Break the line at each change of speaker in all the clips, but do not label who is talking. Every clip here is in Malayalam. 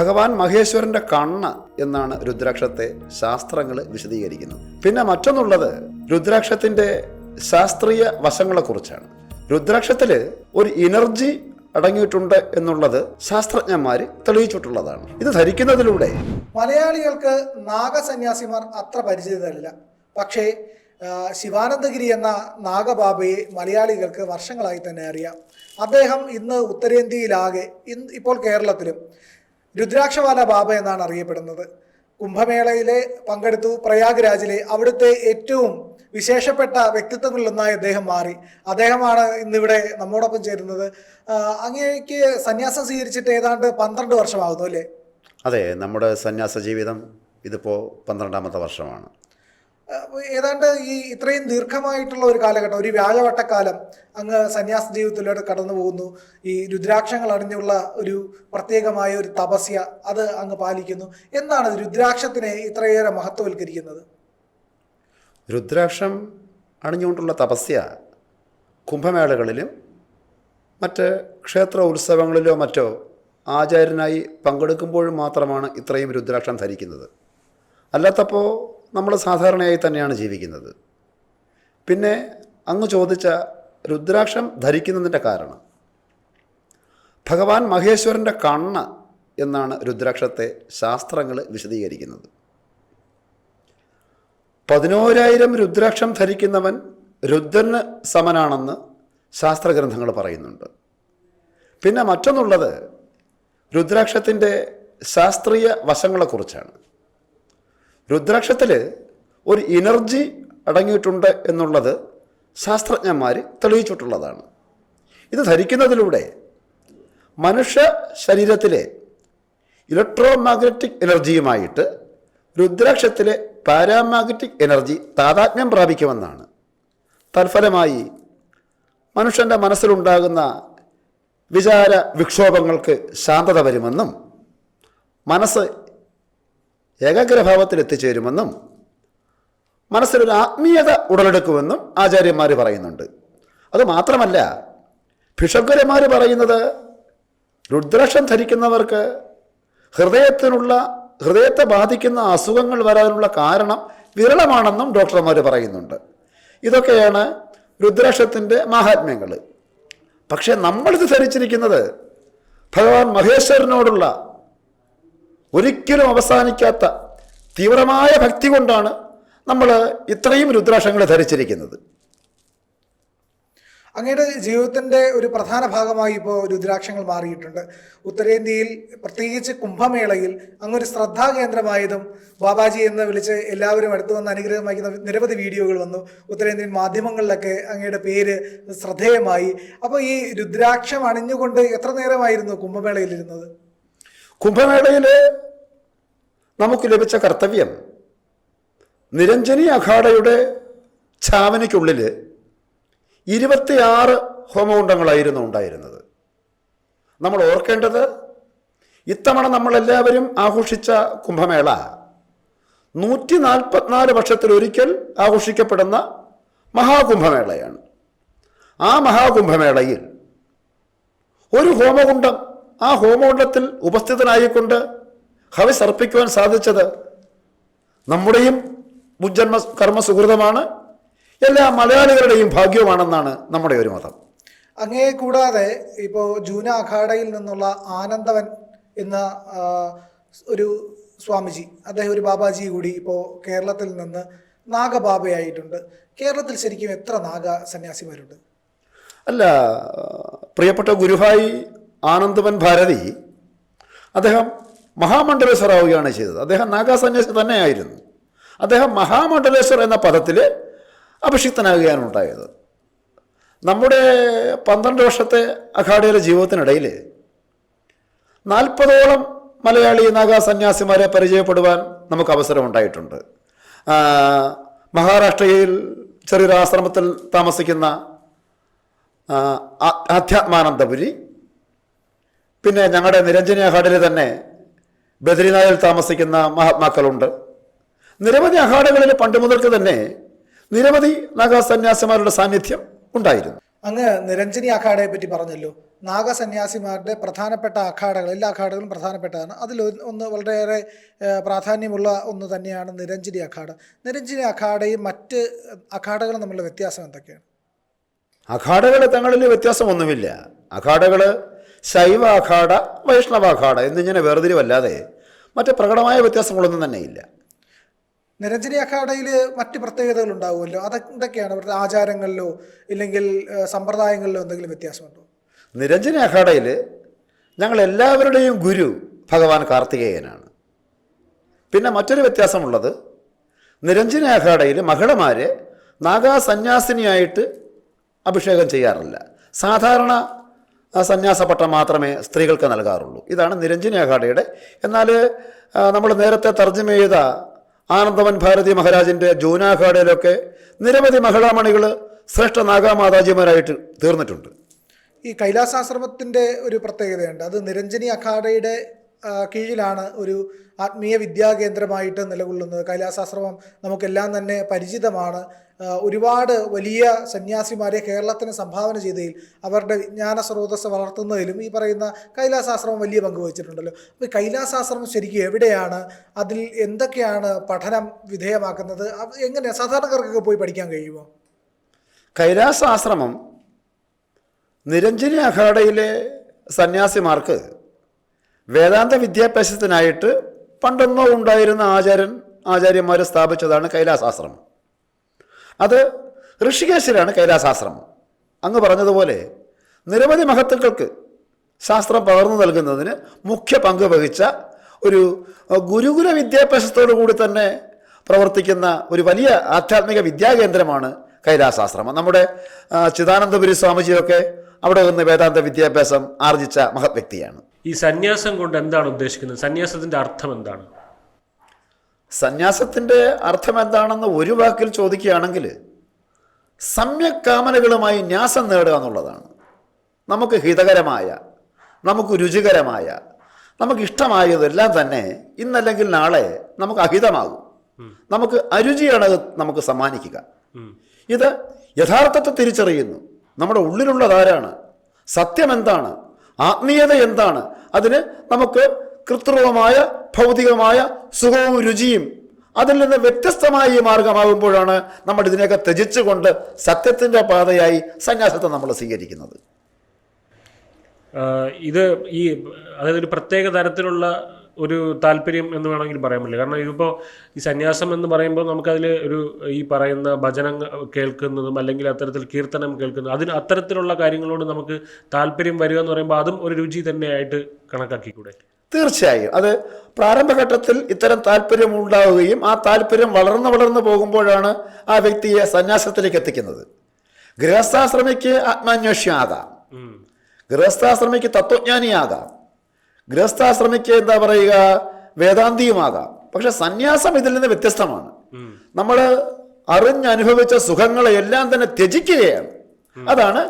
ഭഗവാൻ മഹേശ്വരന്റെ കണ്ണ് എന്നാണ് രുദ്രാക്ഷത്തെ ശാസ്ത്രങ്ങൾ വിശദീകരിക്കുന്നത്. പിന്നെ മറ്റൊന്നുള്ളത് രുദ്രാക്ഷത്തിന്റെ ശാസ്ത്രീയ വശങ്ങളെക്കുറിച്ചാണ്. രുദ്രാക്ഷത്തിൽ ഒരു എനർജി അടങ്ങിയിട്ടുണ്ട് എന്നുള്ളത് ശാസ്ത്രജ്ഞന്മാർ തെളിയിച്ചിട്ടുള്ളതാണ്. ഇത് ധരിക്കുന്നതിലൂടെ
മലയാളികൾക്ക് നാഗസന്യാസിമാർ അത്ര പരിചിതരല്ല. പക്ഷേ ശിവാനന്ദഗിരി എന്ന നാഗബാബയെ മലയാളികൾക്ക് വർഷങ്ങളായി തന്നെ അറിയാം. അദ്ദേഹം ഇന്ന് ഉത്തരേന്ത്യയിലാകെ ഇന്ന് ഇപ്പോൾ കേരളത്തിലും രുദ്രാക്ഷവാല ബാബ എന്നാണ് അറിയപ്പെടുന്നത്. കുംഭമേളയിലെ പങ്കെടുത്തു പ്രയാഗ്രാജിലെ അവിടുത്തെ ഏറ്റവും വിശേഷപ്പെട്ട വ്യക്തിത്വങ്ങളിലൊന്നായി അദ്ദേഹം മാറി. അദ്ദേഹമാണ് ഇന്നിവിടെ നമ്മോടൊപ്പം ചേരുന്നത്. അങ്ങേക്ക് സന്യാസം സ്വീകരിച്ചിട്ട് ഏതാണ്ട് പന്ത്രണ്ട് വർഷമാകുന്നു അല്ലേ?
അതെ നമ്മുടെ സന്യാസ ജീവിതം ഇതിപ്പോൾ പന്ത്രണ്ടാമത്തെ വർഷമാണ്.
ഏതാണ്ട് ഈ ഇത്രയും ദീർഘമായിട്ടുള്ള ഒരു കാലഘട്ടം ഒരു വ്യാഴവട്ടക്കാലം അങ്ങ് സന്യാസ ജീവിതത്തിലൂടെ കടന്നു പോകുന്നു. ഈ രുദ്രാക്ഷങ്ങൾ അണിഞ്ഞുള്ള ഒരു പ്രത്യേകമായ ഒരു തപസ്യ അത് അങ്ങ് പാലിക്കുന്നു. എന്താണ് രുദ്രാക്ഷത്തിനെ ഇത്രയേറെ മഹത്വവൽക്കരിക്കുന്നത്?
രുദ്രാക്ഷം അണിഞ്ഞുകൊണ്ടുള്ള തപസ്യ കുംഭമേളകളിലും മറ്റ് ക്ഷേത്ര ഉത്സവങ്ങളിലോ മറ്റോ ആചാര്യനായി പങ്കെടുക്കുമ്പോഴും മാത്രമാണ് ഇത്രയും രുദ്രാക്ഷം ധരിക്കുന്നത്. അല്ലാത്തപ്പോൾ നമ്മൾ സാധാരണയായി തന്നെയാണ് ജീവിക്കുന്നത്. പിന്നെ അങ്ങ് ചോദിച്ച രുദ്രാക്ഷം ധരിക്കുന്നതിന്റെ കാരണം. ഭഗവാൻ മഹേശ്വരന്റെ കണ്ണ് എന്നാണ് രുദ്രാക്ഷത്തെ ശാസ്ത്രങ്ങൾ വിശദീകരിക്കുന്നത്. പതിനോരായിരം രുദ്രാക്ഷം ധരിക്കുന്നവൻ രുദ്രന് സമനാണെന്ന് ശാസ്ത്രഗ്രന്ഥങ്ങൾ പറയുന്നുണ്ട്. പിന്നെ മറ്റൊന്നുള്ളത് രുദ്രാക്ഷത്തിന്റെ ശാസ്ത്രീയ വശങ്ങളെക്കുറിച്ചാണ് രുദ്രാക്ഷത്തിൽ ഒരു എനർജി അടങ്ങിയിട്ടുണ്ട് എന്നുള്ളത് ശാസ്ത്രജ്ഞന്മാർ തെളിയിച്ചിട്ടുള്ളതാണ്. ഇത് ധരിക്കുന്നതിലൂടെ മനുഷ്യ ശരീരത്തിലെ ഇലക്ട്രോ മാഗ്നറ്റിക് എനർജിയുമായിട്ട് രുദ്രാക്ഷത്തിലെ പാരാമാഗ്നറ്റിക് എനർജി താതാത്മ്യം പ്രാപിക്കുമെന്നാണ്. തൽഫലമായി മനുഷ്യന്റെ മനസ്സിലുണ്ടാകുന്ന വിചാര വിക്ഷോഭങ്ങൾക്ക് ശാന്തത വരുമെന്നും മനസ്സ് ഏകാഗ്രഭാവത്തിൽ എത്തിച്ചേരുമെന്നും മനസ്സിലൊരു ആത്മീയത ഉടലെടുക്കുമെന്നും ആചാര്യന്മാർ പറയുന്നുണ്ട്. അത് മാത്രമല്ല ഭിഷഗ്വരന്മാർ പറയുന്നത് രുദ്രാക്ഷം ധരിക്കുന്നവർക്ക് ഹൃദയത്തിനുള്ള ഹൃദയത്തെ ബാധിക്കുന്ന അസുഖങ്ങൾ വരാനുള്ള കാരണം വിരളമാണെന്നും ഡോക്ടർമാർ പറയുന്നുണ്ട്. ഇതൊക്കെയാണ് രുദ്രാക്ഷത്തിന്റെ മാഹാത്മ്യങ്ങൾ പക്ഷേ നമ്മളിത് ധരിച്ചിരിക്കുന്നത് ഭഗവാൻ മഹേശ്വരനോടുള്ള ഒരിക്കലും അവസാനിക്കാത്ത തീവ്രമായ ഭക്തി കൊണ്ടാണ് നമ്മൾ ഇത്രയും രുദ്രാക്ഷങ്ങൾ ധരിച്ചിരിക്കുന്നത്.
അങ്ങയുടെ ജീവിതത്തിന്റെ ഒരു പ്രധാന ഭാഗമായി ഇപ്പോൾ രുദ്രാക്ഷങ്ങൾ മാറിയിട്ടുണ്ട്. ഉത്തരേന്ത്യയിൽ പ്രത്യേകിച്ച് കുംഭമേളയിൽ അങ്ങൊരു ശ്രദ്ധാകേന്ദ്രമായതും ബാബാജി എന്ന് വിളിച്ച് എല്ലാവരും അടുത്തു വന്ന് അനുഗ്രഹം വഹിക്കുന്ന നിരവധി വീഡിയോകൾ വന്നു. ഉത്തരേന്ത്യൻ മാധ്യമങ്ങളിലൊക്കെ അങ്ങയുടെ പേര് ശ്രദ്ധേയമായി. അപ്പോൾ ഈ രുദ്രാക്ഷം അണിഞ്ഞുകൊണ്ട് എത്ര നേരമായിരുന്നു കുംഭമേളയിൽ ഇരുന്നത്?
കുംഭമേളയിൽ നമുക്ക് ലഭിച്ച കർത്തവ്യം നിരഞ്ജനി അഖാഡയുടെ ഛാവനിക്കുള്ളിൽ ഇരുപത്തിയാറ് ഹോമകുണ്ടങ്ങളായിരുന്നു ഉണ്ടായിരുന്നത്. നമ്മൾ ഓർക്കേണ്ടത് ഇത്തവണ നമ്മളെല്ലാവരും ആഘോഷിച്ച കുംഭമേള നൂറ്റി നാൽപ്പത്തിനാല് വർഷത്തിലൊരിക്കൽ ആഘോഷിക്കപ്പെടുന്ന മഹാകുംഭമേളയാണ്. ആ മഹാകുംഭമേളയിൽ ഒരു ഹോമകുണ്ടം ആ ഹോമോണ്ടത്തിൽ ഉപസ്ഥിതനായിക്കൊണ്ട് ഹവിസ് അർപ്പിക്കുവാൻ സാധിച്ചത് നമ്മുടെയും മുജ്ജന്മ കർമ്മ സുഹൃതമാണ് എല്ലാ മലയാളികളുടെയും ഭാഗ്യമാണെന്നാണ് നമ്മുടെ ഒരു മതം.
അങ്ങേ കൂടാതെ ഇപ്പോൾ ജൂന അഖാഡയിൽ നിന്നുള്ള ആനന്ദവൻ എന്ന ഒരു സ്വാമിജി അദ്ദേഹം ഒരു ബാബാജി കൂടി ഇപ്പോൾ കേരളത്തിൽ നിന്ന് നാഗബാബയായിട്ടുണ്ട്. കേരളത്തിൽ ശരിക്കും എത്ര നാഗ സന്യാസിമാരുണ്ട്?
അല്ല പ്രിയപ്പെട്ട ഗുരുഭായി ആനന്ദവൻ ഭാരതി അദ്ദേഹം മഹാമണ്ഡലേശ്വർ ആവുകയാണ് ചെയ്തത്. അദ്ദേഹം നാഗാസന്യാസി തന്നെയായിരുന്നു. അദ്ദേഹം മഹാമണ്ഡലേശ്വർ എന്ന പദത്തിൽ അഭിഷിക്തനാകുകയാണ് ഉണ്ടായത്. നമ്മുടെ പന്ത്രണ്ട് വർഷത്തെ അഖാഡയുടെ ജീവിതത്തിനിടയിൽ നാൽപ്പതോളം മലയാളി നാഗാ സന്യാസിമാരെ പരിചയപ്പെടുവാൻ നമുക്ക് അവസരമുണ്ടായിട്ടുണ്ട് മഹാരാഷ്ട്രയിൽ ചെറിയൊരു ആശ്രമത്തിൽ താമസിക്കുന്ന ആധ്യാത്മാനന്ദപുരി പിന്നെ ഞങ്ങളുടെ നിരഞ്ജനി അഖാഡിൽ തന്നെ ബദ്രിനാഥിൽ താമസിക്കുന്ന മഹാത്മാക്കളുണ്ട്. നിരവധി അഖാഡകളിൽ പണ്ട് മുതൽക്ക് തന്നെ നിരവധി നാഗാസന്യാസിമാരുടെ സാന്നിധ്യം ഉണ്ടായിരുന്നു.
അങ്ങ് നിരഞ്ജനി അഖാഡയെ പറ്റി പറഞ്ഞല്ലോ. നാഗസന്യാസിമാരുടെ പ്രധാനപ്പെട്ട അഖാഡകൾ എല്ലാ അഖാഡകളും പ്രധാനപ്പെട്ടതാണ്. അതിൽ ഒന്ന് വളരെയേറെ പ്രാധാന്യമുള്ള ഒന്ന് തന്നെയാണ് നിരഞ്ജനി അഖാഡ. നിരഞ്ജനി അഖാഡയും മറ്റ് അഖാഡകളും തമ്മിലുള്ള വ്യത്യാസം എന്തൊക്കെയാണ്?
അഖാഡകൾ തങ്ങളിൽ വ്യത്യാസമൊന്നുമില്ല. അഖാഡകൾ ശൈവ അഖാഡ വൈഷ്ണവ അഖാഡ എന്നിങ്ങനെ വേർതിരിവല്ലാതെ മറ്റ് പ്രകടമായ വ്യത്യാസങ്ങളൊന്നും തന്നെയില്ല.
നിരഞ്ജനി അഖാഡയിൽ മറ്റ് പ്രത്യേകതകൾ ഉണ്ടാവുമല്ലോ അതെന്തൊക്കെയാണ്? അവരുടെ ആചാരങ്ങളിലോ ഇല്ലെങ്കിൽ സമ്പ്രദായങ്ങളിലോ എന്തെങ്കിലും വ്യത്യാസമുണ്ടോ?
നിരഞ്ജനി അഖാഡയിൽ ഞങ്ങൾ എല്ലാവരുടെയും ഗുരു ഭഗവാൻ കാർത്തികേയനാണ്. പിന്നെ മറ്റൊരു വ്യത്യാസമുള്ളത് നിരഞ്ജന അഖാഡയിൽ മഹിളമാരെ നാഗാ സന്യാസിനിയായിട്ട് അഭിഷേകം ചെയ്യാറില്ല. സാധാരണ ആ, സന്യാസപട്ടം മാത്രമേ സ്ത്രീകൾക്ക് നൽകാറുള്ളൂ. ഇതാണ് നിരഞ്ജന അഖാഡയുടെ എന്നാൽ നമ്മൾ നേരത്തെ തർജമ ചെയ്ത ആനന്ദവൻ ഭാരതി മഹാരാജിന്റെ ജൂനാഖാഡയിലൊക്കെ നിരവധി മഹിളാമണികൾ ശ്രേഷ്ഠ നാഗാമാതാജിമാരായിട്ട് തീർന്നിട്ടുണ്ട്.
ഈ കൈലാസാശ്രമത്തിന്റെ ഒരു പ്രത്യേകതയുണ്ട്. അത് നിരഞ്ജനി അഖാഡയുടെ കീഴിലാണ് ഒരു ആത്മീയ വിദ്യാകേന്ദ്രമായിട്ട് നിലകൊള്ളുന്നത്. കൈലാസാശ്രമം നമുക്കെല്ലാം തന്നെ പരിചിതമാണ്. ഒരുപാട് വലിയ സന്യാസിമാരെ കേരളത്തിന് സംഭാവന ചെയ്തതിൽ അവരുടെ വിജ്ഞാന സ്രോതസ് വളർത്തുന്നതിലും ഈ പറയുന്ന കൈലാസാശ്രമം വലിയ പങ്ക് വഹിച്ചിട്ടുണ്ടല്ലോ. അപ്പോൾ കൈലാസാശ്രമം ശരിക്കും എവിടെയാണ്? അതിൽ എന്തൊക്കെയാണ് പഠനം വിധേയമാക്കുന്നത്? എങ്ങനെ? സാധാരണക്കാർക്കൊക്കെ പോയി പഠിക്കാൻ കഴിയുമോ?
കൈലാസാശ്രമം നിരഞ്ജനി അഖാഡയിലെ സന്യാസിമാർക്ക് വേദാന്ത വിദ്യാഭ്യാസത്തിനായിട്ട് പണ്ടെന്നോ ഉണ്ടായിരുന്ന ആചാര്യൻ ആചാര്യന്മാർ സ്ഥാപിച്ചതാണ് കൈലാസാശ്രമം അത് ഋഷികേശിലാണ് കൈലാസാശ്രമം അങ്ങ് പറഞ്ഞതുപോലെ നിരവധി മഹത്തുക്കൾക്ക് ശാസ്ത്രം പകർന്നു നൽകുന്നതിന് മുഖ്യ പങ്ക് വഹിച്ച ഒരു ഗുരുകുല വിദ്യാഭ്യാസത്തോടു കൂടി തന്നെ പ്രവർത്തിക്കുന്ന ഒരു വലിയ ആധ്യാത്മിക വിദ്യാകേന്ദ്രമാണ് കൈലാസാശ്രമം നമ്മുടെ ചിദാനന്ദപുരി സ്വാമിജിയൊക്കെ അവിടെ നിന്ന് വേദാന്ത വിദ്യാഭ്യാസം ആർജിച്ച മഹത് വ്യക്തിയാണ്.
ഈ സന്യാസം കൊണ്ട് എന്താണ് ഉദ്ദേശിക്കുന്നത്? സന്യാസത്തിന്റെ അർത്ഥം എന്താണ്?
സന്യാസത്തിന്റെ അർത്ഥം എന്താണെന്ന് ഒരു വാക്കിൽ ചോദിക്കുകയാണെങ്കിൽ കാമനകളുമായി ന്യാസം നേടുക എന്നുള്ളതാണ്. നമുക്ക് ഹിതകരമായ നമുക്ക് രുചികരമായ നമുക്ക് ഇഷ്ടമായതെല്ലാം തന്നെ ഇന്നല്ലെങ്കിൽ നാളെ നമുക്ക് അഹിതമാകും. നമുക്ക് അരുചിയാണ് നമുക്ക് സമ്മാനിക്കുക. ഇത് യഥാർത്ഥത്തെ തിരിച്ചറിയുന്നു. നമ്മുടെ ഉള്ളിലുള്ളതാരാണ് സത്യം എന്താണ്? ആത്മീയത എന്താണ്? അതിന് നമുക്ക് കൃത്രിമമായ ഭൗതികമായ സുഖവും രുചിയും അതിൽ നിന്ന് വ്യത്യസ്തമായ ഈ മാർഗമാകുമ്പോഴാണ് നമ്മൾ ഇതിനെയൊക്കെ ത്യജിച്ചുകൊണ്ട് സത്യത്തിന്റെ പാതയായി സന്യാസത്തെ നമ്മൾ സ്വീകരിക്കുന്നത്.
ഇത് ഈ അതായത് ഒരു പ്രത്യേക തരത്തിലുള്ള ഒരു താല്പര്യം എന്ന് വേണമെങ്കിൽ പറയാൻ പറ്റില്ല. കാരണം ഇതിപ്പോൾ ഈ സന്യാസം എന്ന് പറയുമ്പോൾ നമുക്കതിൽ ഒരു ഈ പറയുന്ന ഭജനം കേൾക്കുന്നതും അല്ലെങ്കിൽ അത്തരത്തിൽ കീർത്തനം കേൾക്കുന്നതും അതിന് അത്തരത്തിലുള്ള കാര്യങ്ങളോട് നമുക്ക് താല്പര്യം വരിക എന്ന് പറയുമ്പോൾ അതും ഒരു രുചി തന്നെയായിട്ട് കണക്കാക്കിക്കൂടെ?
തീർച്ചയായും. അത് പ്രാരംഭഘട്ടത്തിൽ ഇത്തരം താല്പര്യം ഉണ്ടാവുകയും ആ താല്പര്യം വളർന്ന് വളർന്ന് പോകുമ്പോഴാണ് ആ വ്യക്തിയെ സന്യാസത്തിലേക്ക് എത്തിക്കുന്നത്. ഗൃഹസ്ഥാശ്രമിക്ക് ആത്മാന്വേഷ്യമാകാം. ഗൃഹസ്ഥാശ്രമിക്ക് തത്വജ്ഞാനിയാകാം. ഗൃഹസ്ഥാശ്രമിക്ക് എന്താ പറയുക? വേദാന്തിയുമാകാം. പക്ഷെ സന്യാസം ഇതിൽ നിന്ന് വ്യത്യസ്തമാണ്. നമ്മൾ അറിഞ്ഞനുഭവിച്ച സുഖങ്ങളെ എല്ലാം തന്നെ ത്യജിക്കുകയാണ്. അതാണ്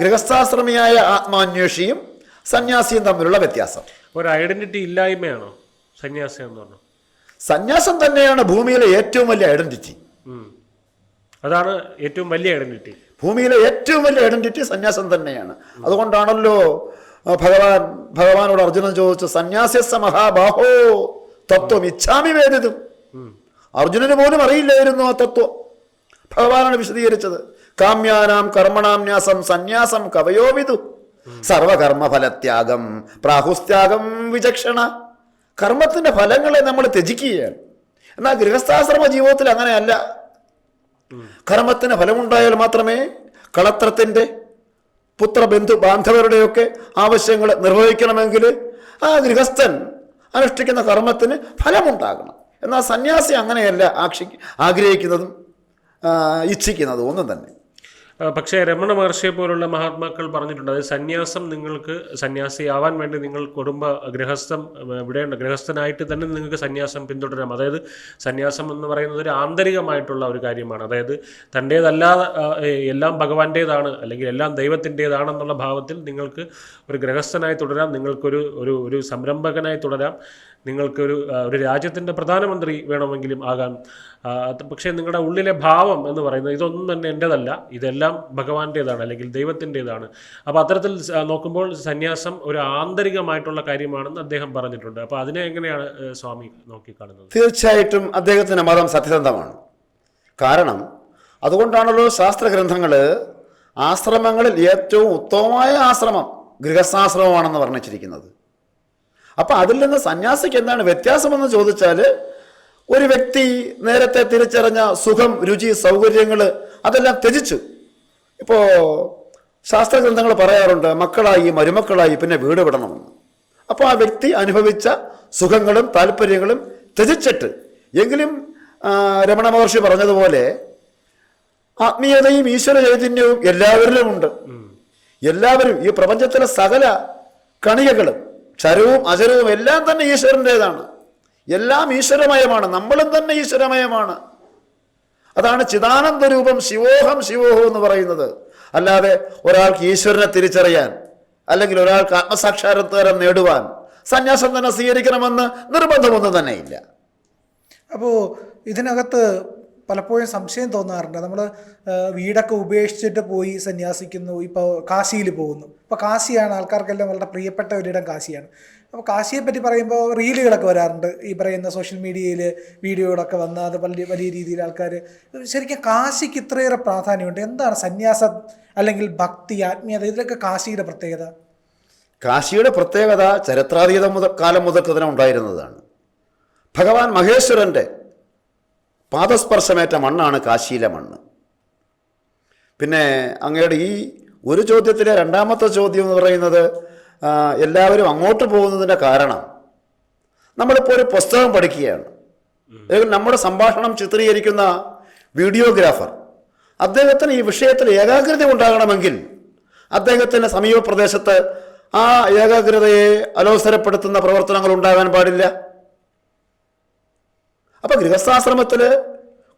ഗൃഹസ്ഥാശ്രമിയായ ആത്മാന്വേഷിയും സന്യാസിയും തമ്മിലുള്ള വ്യത്യാസം.
ഒരു ഐഡന്റിറ്റി ഇല്ലായ്മയാണോ സന്യാസം എന്ന് പറഞ്ഞു
സന്യാസം തന്നെയാണ് ഭൂമിയിലെ ഏറ്റവും വലിയ ഐഡന്റിറ്റി.
അതാണ് ഏറ്റവും വലിയ ഐഡന്റിറ്റി.
ഭൂമിയിലെ ഏറ്റവും വലിയ ഐഡന്റിറ്റി സന്യാസം തന്നെയാണ്. അതുകൊണ്ടാണല്ലോ ഭഗവാൻ ഭഗവാനോട് അർജുനൻ ചോദിച്ചു സന്യാസ്യസ മഹാബാഹോ? തത്വം ഇച്ഛാമി വേദിതും. അർജുനന് പോലും അറിയില്ലായിരുന്നു ആ തത്വം. ഭഗവാനാണ് വിശദീകരിച്ചത് കാമ്യാനാം കർമ്മണാം ന്യാസം സന്യാസം കവയോവിതു സർവകർമ്മഫലത്യാഗം പ്രാഹുസ്ത്യാഗം വിചക്ഷണ. കർമ്മത്തിന്റെ ഫലങ്ങളെ നമ്മൾ ത്യജിക്കുകയാണ്. എന്നാൽ ഗൃഹസ്ഥാശ്രമ ജീവിതത്തിൽ അങ്ങനെയല്ല. കർമ്മത്തിന് ഫലമുണ്ടായാൽ മാത്രമേ കളത്രത്തിന്റെ പുത്രബന്ധു ബാന്ധവരുടെയൊക്കെ ആവശ്യങ്ങൾ നിർവഹിക്കണമെങ്കിൽ ആ ഗൃഹസ്ഥൻ അനുഷ്ഠിക്കുന്ന കർമ്മത്തിന് ഫലമുണ്ടാകണം. എന്നാൽ സന്യാസി അങ്ങനെയല്ല ആക്ഷി ആഗ്രഹിക്കുന്നതും ഇച്ഛിക്കുന്നതും ഒന്നും തന്നെ.
പക്ഷേ രമണ മഹർഷിയെ പോലുള്ള മഹാത്മാക്കൾ പറഞ്ഞിട്ടുണ്ട്. അതായത് സന്യാസം നിങ്ങൾക്ക് സന്യാസിയാവാൻ വേണ്ടി നിങ്ങൾ കുടുംബ ഗൃഹസ്ഥം വിടേണ്ട ഗൃഹസ്ഥനായിട്ട് തന്നെ നിങ്ങൾക്ക് സന്യാസം പിന്തുടരാം. അതായത് സന്യാസം എന്ന് പറയുന്നത് ഒരു ആന്തരികമായിട്ടുള്ള ഒരു കാര്യമാണ്. അതായത് തന്റേതല്ലാതെ എല്ലാം ഭഗവാന്റേതാണ് അല്ലെങ്കിൽ എല്ലാം ദൈവത്തിന്റേതാണെന്നുള്ള ഭാവത്തിൽ നിങ്ങൾക്ക് ഒരു ഗൃഹസ്ഥനായി തുടരാം. നിങ്ങൾക്കൊരു ഒരു ഒരു സംരംഭകനായി തുടരാം. നിങ്ങൾക്കൊരു ഒരു രാജ്യത്തിന്റെ പ്രധാനമന്ത്രി വേണമെങ്കിലും ആകാം. പക്ഷേ നിങ്ങളുടെ ഉള്ളിലെ ഭാവം എന്ന് പറയുന്നത് ഇതൊന്നും തന്നെ എന്റെതല്ല. ഇതെല്ലാം എല്ലാം ഭഗവാന്റേതാണ് അല്ലെങ്കിൽ ദൈവത്തിന്റെതാണ് അപ്പോൾ അത്തരത്തിൽ നോക്കുമ്പോൾ സന്യാസം ഒരു ആന്തരികമായിട്ടുള്ള കാര്യമാണെന്ന് അദ്ദേഹം പറഞ്ഞിട്ടുണ്ട്. അപ്പോൾ അതിനെ എങ്ങനെയാണ് സ്വാമി നോക്കിക്കാണുന്നത്?
തീർച്ചയായിട്ടും അദ്ദേഹത്തിന്റെ മതം സത്യസന്ധമാണ്. കാരണം അതുകൊണ്ടാണല്ലോ ശാസ്ത്രഗ്രന്ഥങ്ങൾ ആശ്രമങ്ങളിൽ ഏറ്റവും ഉത്തമമായ ആശ്രമം ഗൃഹസ്ഥാശ്രമമാണെന്ന് വർണിച്ചിരിക്കുന്നത്. അപ്പോൾ അതിൽ നിന്ന് സന്യാസിക്ക് എന്താണ് വ്യത്യാസമെന്ന് ചോദിച്ചാൽ ഒരു വ്യക്തി നേരത്തെ തിരിച്ചറിഞ്ഞ സുഖം രുചി സൗകര്യങ്ങൾ അതെല്ലാം ത്യജിച്ചു ഇപ്പോൾ ശാസ്ത്രഗ്രന്ഥങ്ങൾ പറയാറുണ്ട് മക്കളായി മരുമക്കളായി പിന്നെ വീട് വിടണമെന്ന് അപ്പോൾ ആ വ്യക്തി അനുഭവിച്ച സുഖങ്ങളും താല്പര്യങ്ങളും ത്യജിച്ചിട്ട് എങ്കിലും രമണ മഹർഷി പറഞ്ഞതുപോലെ ആത്മീയതയും ഈശ്വര ചൈതന്യവും എല്ലാവരിലും ഉണ്ട്. എല്ലാവരും ഈ പ്രപഞ്ചത്തിലെ സകല കണികകളും ചരവും അചരവും എല്ലാം തന്നെ ഈശ്വരന്റെതാണ് എല്ലാം ഈശ്വരമയമാണ് നമ്മളും തന്നെ ഈശ്വരമയമാണ്. അതാണ് ചിദാനന്ദ രൂപം ശിവോഹം ശിവോഹം എന്ന് പറയുന്നത്. അല്ലാതെ ഒരാൾക്ക് ഈശ്വരനെ തിരിച്ചറിയാൻ അല്ലെങ്കിൽ ഒരാൾക്ക് ആത്മസാക്ഷാത്കാരം നേടുവാൻ സന്യാസം തന്നെ സ്വീകരിക്കണമെന്ന് നിർബന്ധമൊന്നും തന്നെ ഇല്ല
അപ്പോൾ ഇതിനകത്ത് പലപ്പോഴും സംശയം തോന്നാറുണ്ട്. നമ്മൾ വീടൊക്കെ ഉപേക്ഷിച്ചിട്ട് പോയി സന്യാസിക്കുന്നു. ഇപ്പോൾ കാശിയിൽ പോകുന്നു. ഇപ്പോൾ കാശിയാണ് ആൾക്കാർക്കെല്ലാം വളരെ പ്രിയപ്പെട്ട ഒരിടം കാശിയാണ്. അപ്പോൾ കാശിയെ പറ്റി പറയുമ്പോൾ റീലുകളൊക്കെ വരാറുണ്ട്. ഈ പറയുന്ന സോഷ്യൽ മീഡിയയിൽ വീഡിയോകളൊക്കെ വന്ന് അത് വലിയ വലിയ രീതിയിൽ ആൾക്കാർ ശരിക്കും കാശിക്ക് ഇത്രയേറെ പ്രാധാന്യമുണ്ട്. എന്താണ് സന്യാസം അല്ലെങ്കിൽ ഭക്തി ആത്മീയത ഇതിലൊക്കെ കാശിയുടെ പ്രത്യേകത?
കാശിയുടെ പ്രത്യേകത ചരിത്രാതീത മുതൽ കാലം മുതൽക്ക് തന്നെ ഉണ്ടായിരുന്നതാണ്. ഭഗവാൻ മഹേശ്വരന്റെ പാദസ്പർശമേറ്റ മണ്ണാണ് കാശിയിലെ മണ്ണ്. പിന്നെ അങ്ങയുടെ ഈ ഒരു ചോദ്യത്തിലെ രണ്ടാമത്തെ ചോദ്യം എന്ന് പറയുന്നത് എല്ലാവരും അങ്ങോട്ട് പോകുന്നതിന്റെ കാരണം നമ്മളിപ്പോൾ ഒരു പുസ്തകം പഠിക്കുകയാണ്. അല്ലെങ്കിൽ നമ്മുടെ സംഭാഷണം ചിത്രീകരിക്കുന്ന വീഡിയോഗ്രാഫർ. അദ്ദേഹത്തിന് ഈ വിഷയത്തിൽ ഏകാഗ്രത ഉണ്ടാകണമെങ്കിൽ അദ്ദേഹത്തിന്റെ സമീപ പ്രദേശത്ത് ആ ഏകാഗ്രതയെ അലോസരപ്പെടുത്തുന്ന പ്രവർത്തനങ്ങൾ ഉണ്ടാകാൻ പാടില്ല. അപ്പോൾ ഗൃഹസ്ഥാശ്രമത്തിൽ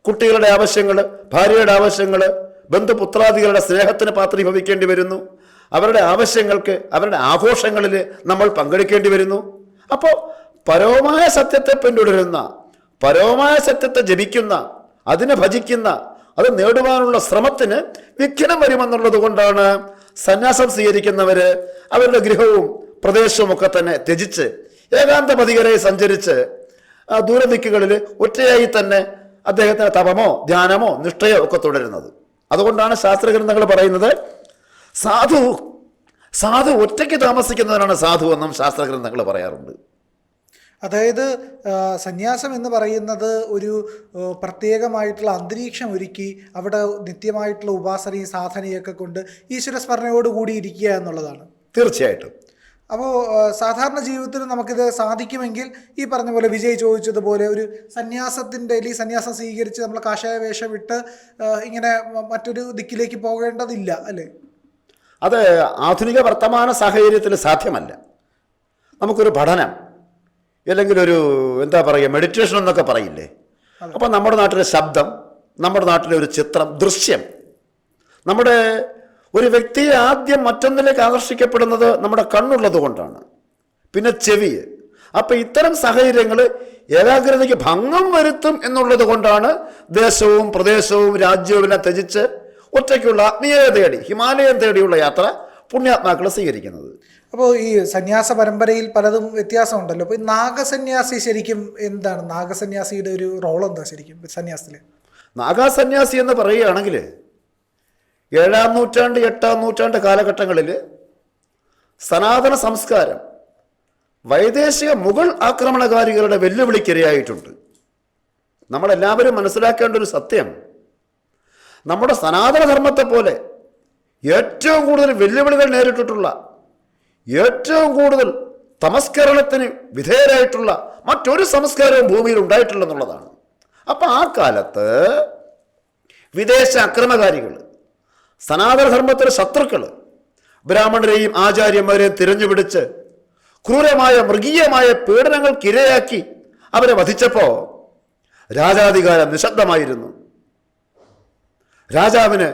കുട്ടികളുടെ ആവശ്യങ്ങൾ ഭാര്യയുടെ ആവശ്യങ്ങൾ ബന്ധുപുത്രാദികളുടെ സ്നേഹത്തിന് പാത്രീഭവിക്കേണ്ടി വരുന്നു. അവരുടെ ആവശ്യങ്ങൾക്ക് അവരുടെ ആഘോഷങ്ങളിൽ നമ്മൾ പങ്കെടുക്കേണ്ടി വരുന്നു. അപ്പോൾ പരവുമായ സത്യത്തെ പിന്തുടരുന്ന പരവുമായ സത്യത്തെ ജപിക്കുന്ന അതിനെ ഭജിക്കുന്ന അത് നേടുവാനുള്ള ശ്രമത്തിന് വിഘ്നം വരുമെന്നുള്ളത് കൊണ്ടാണ് സന്യാസം സ്വീകരിക്കുന്നവർ അവരുടെ ഗൃഹവും പ്രദേശവും ഒക്കെ തന്നെ ത്യജിച്ച് ഏകാന്തപതികരെ സഞ്ചരിച്ച് ദൂരദിക്കുകളിൽ ഒറ്റയായി തന്നെ അദ്ദേഹത്തിന് തപമോ ധ്യാനമോ നിഷ്ഠയോ ഒക്കെ തുടരുന്നത്. അതുകൊണ്ടാണ് ശാസ്ത്രഗ്രന്ഥങ്ങൾ പറയുന്നത് സാധു സാധു ഒറ്റയ്ക്ക് താമസിക്കുന്നവരാണ് സാധു എന്നും ശാസ്ത്രഗ്രന്ഥങ്ങൾ പറയാറുണ്ട്.
അതായത് സന്യാസം എന്ന് പറയുന്നത് ഒരു പ്രത്യേകമായിട്ടുള്ള അന്തരീക്ഷം ഒരുക്കി അവിടെ നിത്യമായിട്ടുള്ള ഉപാസനയും സാധനയൊക്കെ കൊണ്ട് ഈശ്വര സ്മരണയോടുകൂടി ഇരിക്കുക എന്നുള്ളതാണ്.
തീർച്ചയായിട്ടും.
അപ്പോൾ സാധാരണ ജീവിതത്തിൽ നമുക്കിത് സാധിക്കുമെങ്കിൽ ഈ പറഞ്ഞ പോലെ വിജയ് ചോദിച്ചതുപോലെ ഒരു സന്യാസത്തിന്റെ അല്ലെങ്കിൽ സന്യാസം സ്വീകരിച്ച് നമ്മൾ കാഷായ വേഷം ഇട്ട് ഇങ്ങനെ മറ്റൊരു ദിക്കിലേക്ക് പോകേണ്ടതില്ല അല്ലേ?
അത് ആധുനിക വർത്തമാന സാഹചര്യത്തിൽ സാധ്യമല്ല. നമുക്കൊരു പഠനം അല്ലെങ്കിൽ ഒരു എന്താ പറയുക മെഡിറ്റേഷൻ എന്നൊക്കെ പറയില്ലേ? അപ്പോൾ നമ്മുടെ നാട്ടിലെ ശബ്ദം നമ്മുടെ നാട്ടിലെ ഒരു ചിത്രം ദൃശ്യം നമ്മുടെ ഒരു വ്യക്തിയെ ആദ്യം മറ്റൊന്നിലേക്ക് ആകർഷിക്കപ്പെടുന്നത് നമ്മുടെ കണ്ണുള്ളത് കൊണ്ടാണ്. പിന്നെ ചെവി. അപ്പം ഇത്തരം സാഹചര്യങ്ങൾ ഏകാഗ്രതയ്ക്ക് ഭംഗം വരുത്തും എന്നുള്ളത് കൊണ്ടാണ് ദേശവും പ്രദേശവും രാജ്യവും എല്ലാം ത്യജിച്ച് ഒറ്റയ്ക്കുള്ള ആത്മീയത തേടി ഹിമാലയം തേടിയുള്ള യാത്ര പുണ്യാത്മാക്കൾ സ്വീകരിക്കുന്നത്.
അപ്പോൾ ഈ സന്യാസ പരമ്പരയിൽ പലതും വ്യത്യാസമുണ്ടല്ലോ. അപ്പോൾ ഈ നാഗസന്യാസി ശരിക്കും എന്താണ്? നാഗസന്യാസിയുടെ ഒരു റോൾ എന്താ ശരിക്കും സന്യാസത്തിൽ
നാഗസന്യാസി എന്ന് പറയുകയാണെങ്കിൽ ഏഴാം നൂറ്റാണ്ട് എട്ടാം നൂറ്റാണ്ട് കാലഘട്ടങ്ങളിൽ സനാതന സംസ്കാരം വൈദേശിക മുഗൾ ആക്രമണകാരികളുടെ വെല്ലുവിളിക്കിരയായിട്ടുണ്ട്. നമ്മളെല്ലാവരും മനസ്സിലാക്കേണ്ട ഒരു സത്യം നമ്മുടെ സനാതനധർമ്മത്തെ പോലെ ഏറ്റവും കൂടുതൽ വെല്ലുവിളികൾ നേരിട്ടിട്ടുള്ള ഏറ്റവും കൂടുതൽ തമസ്കരണത്തിന് വിധേയരായിട്ടുള്ള മറ്റൊരു സംസ്കാരവും ഭൂമിയിൽ ഉണ്ടായിട്ടില്ലെന്നുള്ളതാണ്. അപ്പം ആ കാലത്ത് വിദേശ അക്രമകാരികൾ സനാതനധർമ്മത്തിലെ ശത്രുക്കൾ ബ്രാഹ്മണരെയും ആചാര്യന്മാരെയും തിരഞ്ഞുപിടിച്ച് ക്രൂരമായ മൃഗീയമായ പീഡനങ്ങൾക്കിരയാക്കി അവരെ വധിച്ചപ്പോൾ രാജാധികാരം നിശബ്ദമായിരുന്നു. രാജാവിന്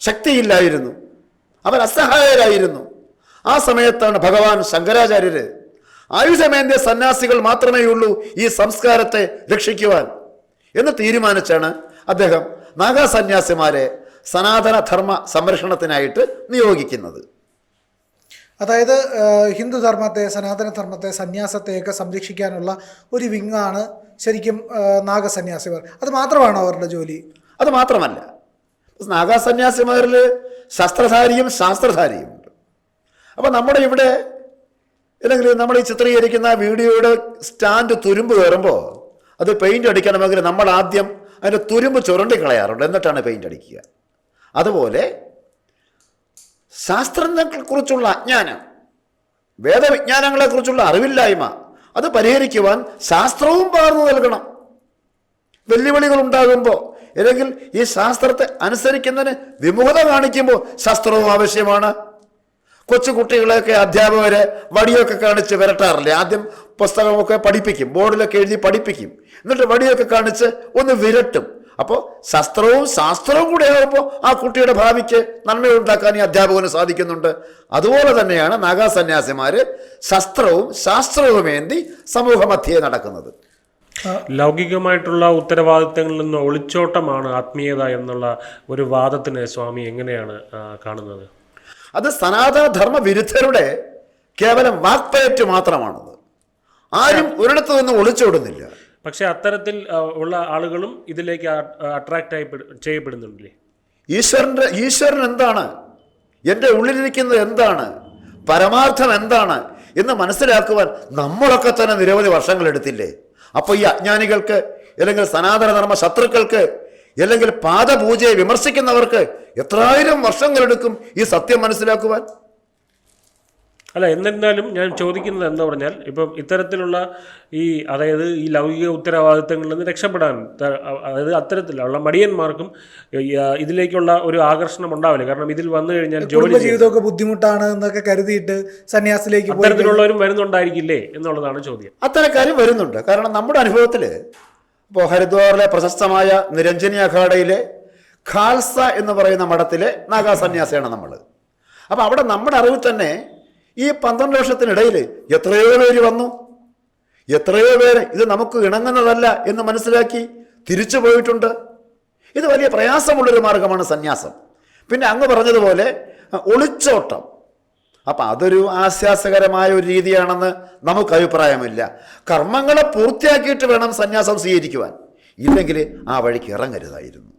ശക്തിയില്ലായിരുന്നു. അവർ അസഹായരായിരുന്നു. ആ സമയത്താണ് ഭഗവാൻ ശങ്കരാചാര്യര് ആയുധമേന്ത്യ സന്യാസികൾ മാത്രമേ ഉള്ളൂ ഈ സംസ്കാരത്തെ രക്ഷിക്കുവാൻ എന്ന് തീരുമാനിച്ചാണ് അദ്ദേഹം നാഗാസന്യാസിമാരെ സനാതന ധർമ്മ സംരക്ഷണത്തിനായിട്ട് നിയോഗിക്കുന്നത്.
അതായത് ഹിന്ദുധർമ്മത്തെ ഹിന്ദു ധർമ്മത്തെ സനാതന ധർമ്മത്തെ സന്യാസത്തെയൊക്കെ സംരക്ഷിക്കാനുള്ള ഒരു വിങ്ങാണ് ശരിക്കും നാഗസന്യാസിമാർ. അത് മാത്രമാണോ അവരുടെ ജോലി?
അത് മാത്രമല്ല. നാഗാസന്യാസിമാരിൽ ശസ്ത്രധാരിയും ശാസ്ത്രധാരിയും ഉണ്ട്. അപ്പോൾ നമ്മുടെ ഇവിടെ അല്ലെങ്കിൽ നമ്മൾ ഈ ചിത്രീകരിക്കുന്ന വീഡിയോയുടെ സ്റ്റാൻഡ് തുരുമ്പ് കയറുമ്പോൾ അത് പെയിന്റ് അടിക്കണമെങ്കിൽ നമ്മൾ ആദ്യം അതിന്റെ തുരുമ്പ് ചുരണ്ടിക്കളയാറുണ്ട്. എന്നിട്ടാണ് പെയിന്റ് അടിക്കുക. അതുപോലെ ശാസ്ത്രജ്ഞത്തെക്കുറിച്ചുള്ള അജ്ഞാനം വേദവിജ്ഞാനങ്ങളെക്കുറിച്ചുള്ള അറിവില്ലായ്മ അത് പരിഹരിക്കുവാൻ ശാസ്ത്രവും പകർന്നു നൽകണം. വെല്ലുവിളികൾ ഉണ്ടാകുമ്പോൾ അല്ലെങ്കിൽ ഈ ശാസ്ത്രത്തെ അനുസരിക്കുന്നതിന് വിമുഖത കാണിക്കുമ്പോൾ ശാസ്ത്രവും ആവശ്യമാണ്. കൊച്ചു കുട്ടികളെയൊക്കെ അധ്യാപകരെ വടിയൊക്കെ കാണിച്ച് വിരട്ടാറില്ലേ? ആദ്യം പുസ്തകമൊക്കെ പഠിപ്പിക്കും ബോർഡിലൊക്കെ എഴുതി പഠിപ്പിക്കും. എന്നിട്ട് വടിയൊക്കെ കാണിച്ച് ഒന്ന് വിരട്ടും. അപ്പോൾ ശസ്ത്രവും ശാസ്ത്രവും കൂടെ ആകുമ്പോൾ ആ കുട്ടിയുടെ ഭാവിക്ക് നന്മയുണ്ടാക്കാൻ ഈ അധ്യാപകന് സാധിക്കുന്നുണ്ട്. അതുപോലെ തന്നെയാണ് നാഗാസന്യാസിമാർ ശസ്ത്രവും ശാസ്ത്രവുമേന്തി സമൂഹമധ്യേ നടക്കുന്നത്.
ലൗകികമായിട്ടുള്ള ഉത്തരവാദിത്തങ്ങളിൽ നിന്ന് ഒളിച്ചോട്ടമാണ് ആത്മീയത എന്നുള്ള ഒരു വാദത്തിന് സ്വാമി എങ്ങനെയാണ് കാണുന്നത്?
അത് സനാതന ധർമ്മ വിരുദ്ധരുടെ കേവലം വാക്പയറ്റ് മാത്രമാണത്. ആരും ഒരിടത്തു നിന്ന് ഒളിച്ചോടുന്നില്ല.
പക്ഷെ അത്തരത്തിൽ ഉള്ള ആളുകളും ഇതിലേക്ക് അട്രാക്റ്റ് ആയി ചെയ്യപ്പെടുന്നുണ്ടല്ലേ?
ഈശ്വരന്റെ ഈശ്വരൻ എന്താണ്? എന്റെ ഉള്ളിലിരിക്കുന്നത് എന്താണ്? പരമാർത്ഥം എന്താണ്? എന്ന് മനസ്സിലാക്കുവാൻ നമ്മളൊക്കെ തന്നെ നിരവധി വർഷങ്ങൾ എടുത്തില്ലേ? അപ്പോൾ ഈ അജ്ഞാനികൾക്ക് അല്ലെങ്കിൽ സനാതനധർമ്മ ശത്രുക്കൾക്ക് അല്ലെങ്കിൽ പാദപൂജയെ വിമർശിക്കുന്നവർക്ക് എത്രായിരം വർഷങ്ങളെടുക്കും ഈ സത്യം മനസ്സിലാക്കുവാൻ?
അല്ല എന്നിരുന്നാലും ഞാൻ ചോദിക്കുന്നത് എന്താ പറഞ്ഞാൽ ഇപ്പം ഇത്തരത്തിലുള്ള ഈ അതായത് ഈ ലൗകിക ഉത്തരവാദിത്തങ്ങളിൽ നിന്ന് രക്ഷപ്പെടാൻ അതായത് അത്തരത്തിലുള്ള മടിയന്മാർക്കും ഇതിലേക്കുള്ള ഒരു ആകർഷണം ഉണ്ടാവില്ല. കാരണം ഇതിൽ വന്നു കഴിഞ്ഞാൽ ജോലി
ജീവിതമൊക്കെ ബുദ്ധിമുട്ടാണ് എന്നൊക്കെ കരുതിയിട്ട് സന്യാസത്തിലേക്ക് പോയി
അത്തരത്തിലുള്ളവരും വരുന്നുണ്ടായിരിക്കില്ലേ എന്നുള്ളതാണ് ചോദ്യം.
അത്തരക്കാരും വരുന്നുണ്ട്. കാരണം നമ്മുടെ അനുഭവത്തിൽ ഇപ്പോൾ ഹരിദ്വാറിലെ പ്രശസ്തമായ നിരഞ്ജനി അഖാഡയിലെ ഖാൽസ എന്ന് പറയുന്ന മഠത്തിലെ നാഗാസന്യാസിയാണ് നമ്മൾ. അപ്പം അവിടെ നമ്മുടെ അറിവിൽ തന്നെ ഈ പന്ത്രണ്ട് വർഷത്തിനിടയിൽ എത്രയോ പേര് വന്നു. എത്രയോ പേര് ഇത് നമുക്ക് ഇണങ്ങുന്നതല്ല എന്ന് മനസ്സിലാക്കി തിരിച്ചു പോയിട്ടുണ്ട്. ഇത് വലിയ പ്രയാസമുള്ളൊരു മാർഗമാണ് സന്യാസം. പിന്നെ അങ്ങ് പറഞ്ഞതുപോലെ ഒളിച്ചോട്ടം. അപ്പം അതൊരു ആശ്വാസകരമായ ഒരു രീതിയാണെന്ന് നമുക്ക് അഭിപ്രായമില്ല. കർമ്മങ്ങളെ പൂർത്തിയാക്കിയിട്ട് വേണം സന്യാസം സ്വീകരിക്കുവാൻ. ഇല്ലെങ്കിൽ ആ വഴിക്ക് ഇറങ്ങരുതായിരുന്നു.